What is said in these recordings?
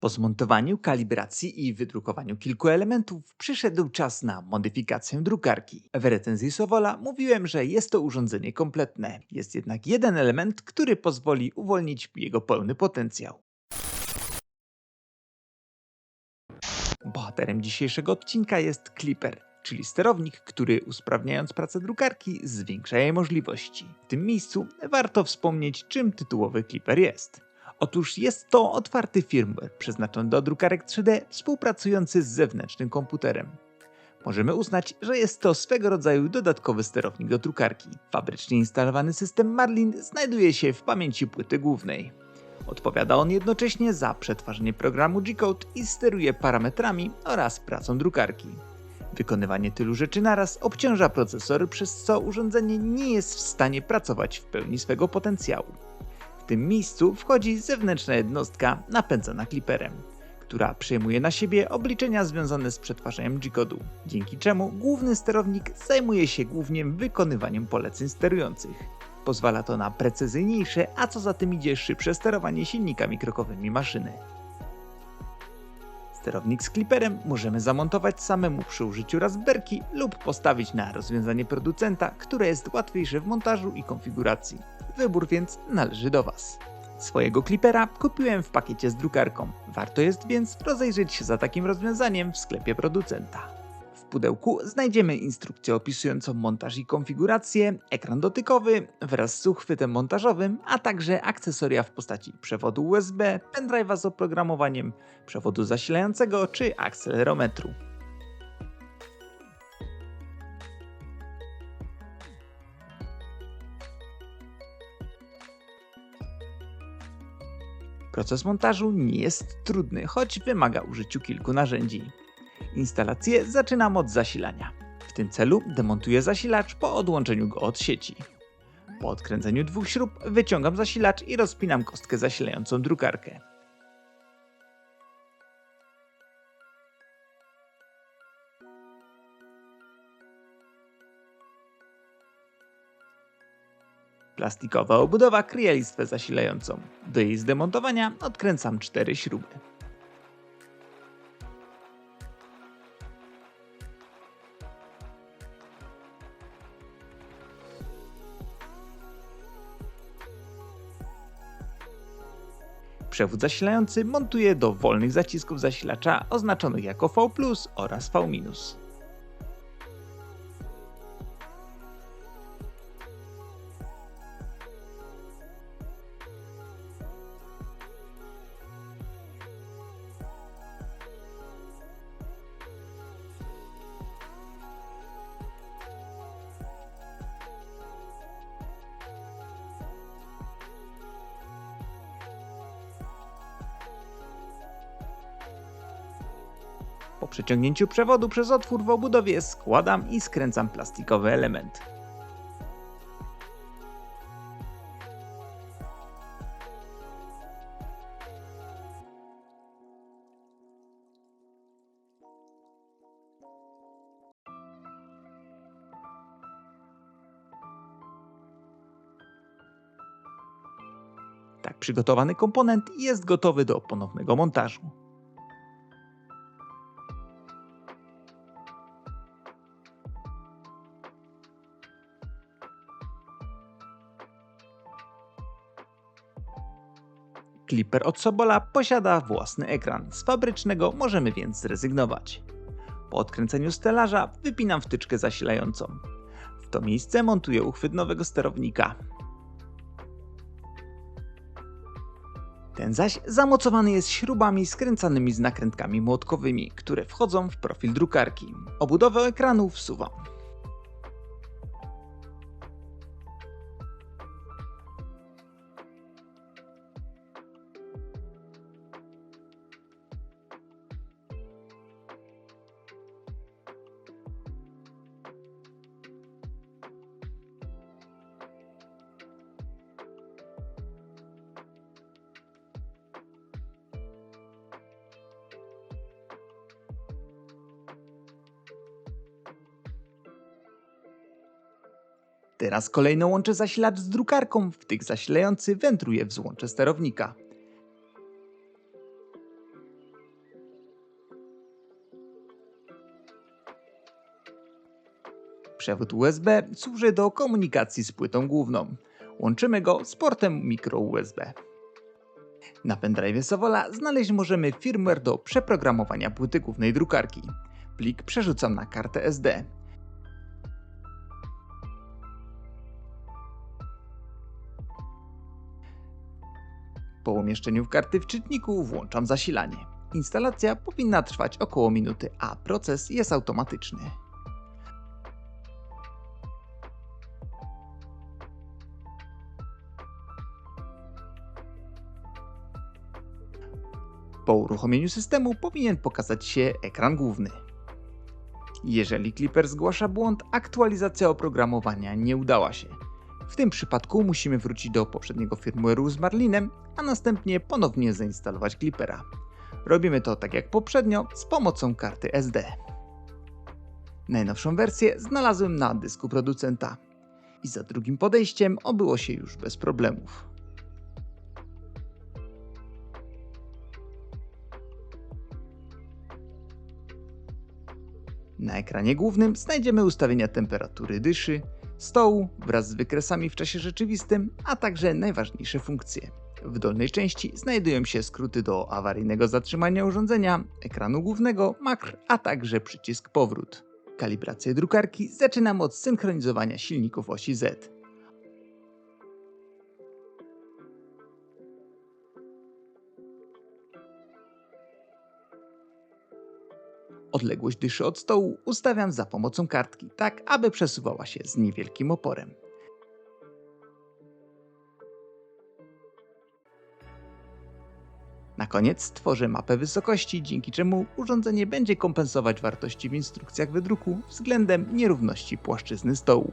Po zmontowaniu, kalibracji i wydrukowaniu kilku elementów przyszedł czas na modyfikację drukarki. W recenzji Sowola mówiłem, że jest to urządzenie kompletne. Jest jednak jeden element, który pozwoli uwolnić jego pełny potencjał. Bohaterem dzisiejszego odcinka jest Clipper, czyli sterownik, który usprawniając pracę drukarki zwiększa jej możliwości. W tym miejscu warto wspomnieć, czym tytułowy Clipper jest. Otóż jest to otwarty firmware przeznaczony do drukarek 3D współpracujący z zewnętrznym komputerem. Możemy uznać, że jest to swego rodzaju dodatkowy sterownik do drukarki. Fabrycznie instalowany system Marlin znajduje się w pamięci płyty głównej. Odpowiada on jednocześnie za przetwarzanie programu G-Code i steruje parametrami oraz pracą drukarki. Wykonywanie tylu rzeczy naraz obciąża procesor, przez co urządzenie nie jest w stanie pracować w pełni swego potencjału. Tym miejscu wchodzi zewnętrzna jednostka napędzana Clipperem, która przejmuje na siebie obliczenia związane z przetwarzaniem G-kodu, dzięki czemu główny sterownik zajmuje się głównie wykonywaniem poleceń sterujących. Pozwala to na precyzyjniejsze, a co za tym idzie szybsze sterowanie silnikami krokowymi maszyny. Sterownik z Clipperem możemy zamontować samemu przy użyciu Raspberki lub postawić na rozwiązanie producenta, które jest łatwiejsze w montażu i konfiguracji. Wybór więc należy do Was. Swojego Clippera kupiłem w pakiecie z drukarką. Warto jest więc rozejrzeć się za takim rozwiązaniem w sklepie producenta. W pudełku znajdziemy instrukcję opisującą montaż i konfigurację, ekran dotykowy wraz z uchwytem montażowym, a także akcesoria w postaci przewodu USB, pendrive'a z oprogramowaniem, przewodu zasilającego czy akcelerometru. Proces montażu nie jest trudny, choć wymaga użyciu kilku narzędzi. Instalację zaczynam od zasilania. W tym celu demontuję zasilacz po odłączeniu go od sieci. Po odkręceniu dwóch śrub wyciągam zasilacz i rozpinam kostkę zasilającą drukarkę. Plastikowa obudowa kryje listwę zasilającą. Do jej zdemontowania odkręcam cztery śruby. Przewód zasilający montuję do wolnych zacisków zasilacza oznaczonych jako V oraz V-. Po przeciągnięciu przewodu przez otwór w obudowie składam i skręcam plastikowy element. Tak przygotowany komponent jest gotowy do ponownego montażu. Clipper od Sobola posiada własny ekran. Z fabrycznego możemy więc zrezygnować. Po odkręceniu stelaża wypinam wtyczkę zasilającą. W to miejsce montuję uchwyt nowego sterownika. Ten zaś zamocowany jest śrubami skręcanymi z nakrętkami młotkowymi, które wchodzą w profil drukarki. Obudowę ekranu wsuwam. Teraz kolejno łączę zasilacz z drukarką, w tych zasilający wędruje w złącze sterownika. Przewód USB służy do komunikacji z płytą główną. Łączymy go z portem mikro USB. Na pendrive Sowola znaleźć możemy firmware do przeprogramowania płyty głównej drukarki. Plik przerzucam na kartę SD. Po umieszczeniu karty w czytniku włączam zasilanie. Instalacja powinna trwać około minuty, a proces jest automatyczny. Po uruchomieniu systemu powinien pokazać się ekran główny. Jeżeli Clipper zgłasza błąd, aktualizacja oprogramowania nie udała się. W tym przypadku musimy wrócić do poprzedniego firmware'u z Marlinem, a następnie ponownie zainstalować Clippera. Robimy to tak jak poprzednio z pomocą karty SD. Najnowszą wersję znalazłem na dysku producenta i za drugim podejściem obyło się już bez problemów. Na ekranie głównym znajdziemy ustawienia temperatury dyszy, stołu wraz z wykresami w czasie rzeczywistym, a także najważniejsze funkcje. W dolnej części znajdują się skróty do awaryjnego zatrzymania urządzenia, ekranu głównego, makr, a także przycisk powrót. Kalibrację drukarki zaczynamy od synchronizowania silników osi Z. Odległość dyszy od stołu ustawiam za pomocą kartki, tak aby przesuwała się z niewielkim oporem. Na koniec tworzę mapę wysokości, dzięki czemu urządzenie będzie kompensować wartości w instrukcjach wydruku względem nierówności płaszczyzny stołu.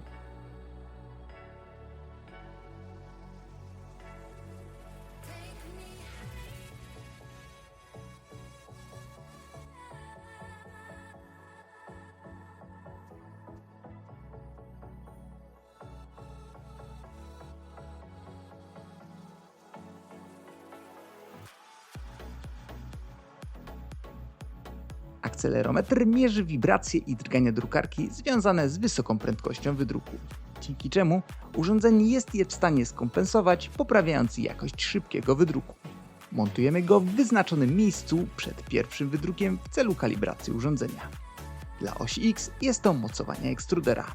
Akcelerometr mierzy wibracje i drgania drukarki związane z wysoką prędkością wydruku, dzięki czemu urządzenie jest je w stanie skompensować, poprawiając jakość szybkiego wydruku. Montujemy go w wyznaczonym miejscu przed pierwszym wydrukiem w celu kalibracji urządzenia. Dla osi X jest to mocowanie ekstrudera.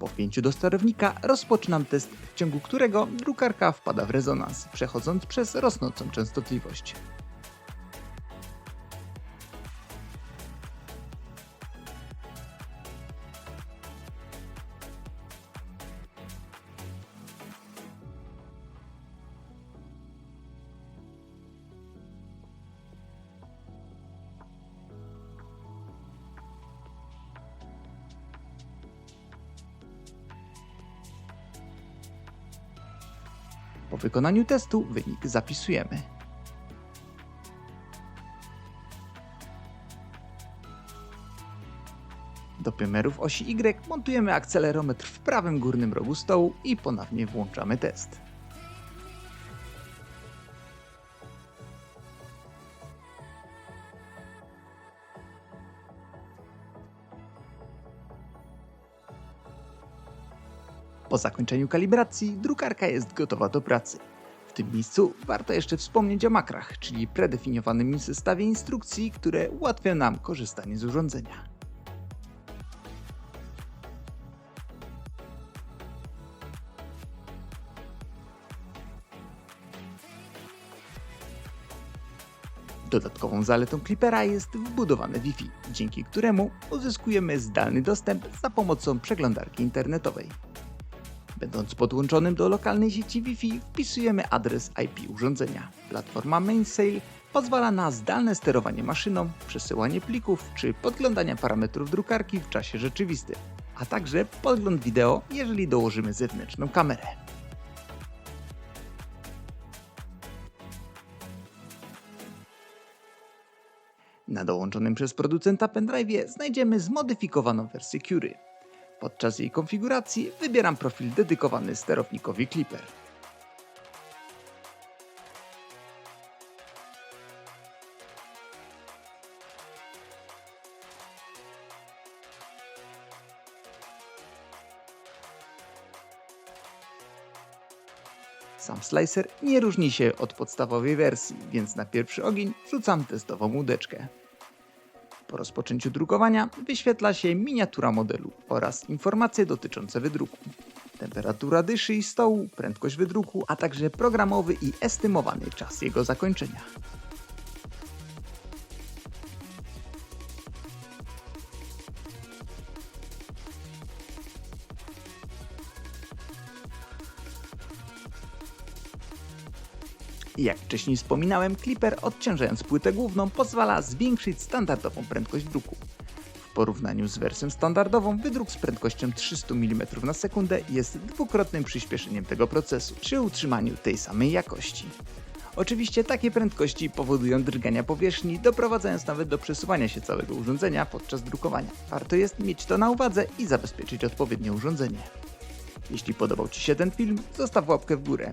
Po wpięciu do sterownika rozpoczynam test, w ciągu którego drukarka wpada w rezonans, przechodząc przez rosnącą częstotliwość. Po wykonaniu testu wynik zapisujemy. Do pomiarów osi Y montujemy akcelerometr w prawym górnym rogu stołu i ponownie włączamy test. Po zakończeniu kalibracji drukarka jest gotowa do pracy. W tym miejscu warto jeszcze wspomnieć o makrach, czyli predefiniowanym zestawie instrukcji, które ułatwią nam korzystanie z urządzenia. Dodatkową zaletą Clippera jest wbudowane Wi-Fi, dzięki któremu uzyskujemy zdalny dostęp za pomocą przeglądarki internetowej. Będąc podłączonym do lokalnej sieci Wi-Fi, wpisujemy adres IP urządzenia. Platforma MainSail pozwala na zdalne sterowanie maszyną, przesyłanie plików czy podglądanie parametrów drukarki w czasie rzeczywistym, a także podgląd wideo, jeżeli dołożymy zewnętrzną kamerę. Na dołączonym przez producenta pendrive'ie znajdziemy zmodyfikowaną wersję Cury. Podczas jej konfiguracji wybieram profil dedykowany sterownikowi Clipper. Sam slicer nie różni się od podstawowej wersji, więc na pierwszy ogień wrzucam testową łódeczkę. Po rozpoczęciu drukowania wyświetla się miniatura modelu oraz informacje dotyczące wydruku. Temperatura dyszy i stołu, prędkość wydruku, a także programowy i estymowany czas jego zakończenia. Jak wcześniej wspominałem, Clipper odciążając płytę główną pozwala zwiększyć standardową prędkość druku. W porównaniu z wersją standardową, wydruk z prędkością 300 mm na sekundę jest dwukrotnym przyspieszeniem tego procesu przy utrzymaniu tej samej jakości. Oczywiście takie prędkości powodują drgania powierzchni, doprowadzając nawet do przesuwania się całego urządzenia podczas drukowania. Warto jest mieć to na uwadze i zabezpieczyć odpowiednie urządzenie. Jeśli podobał Ci się ten film, zostaw łapkę w górę.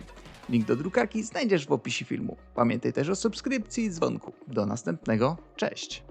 Link do drukarki znajdziesz w opisie filmu. Pamiętaj też o subskrypcji i dzwonku. Do następnego, cześć!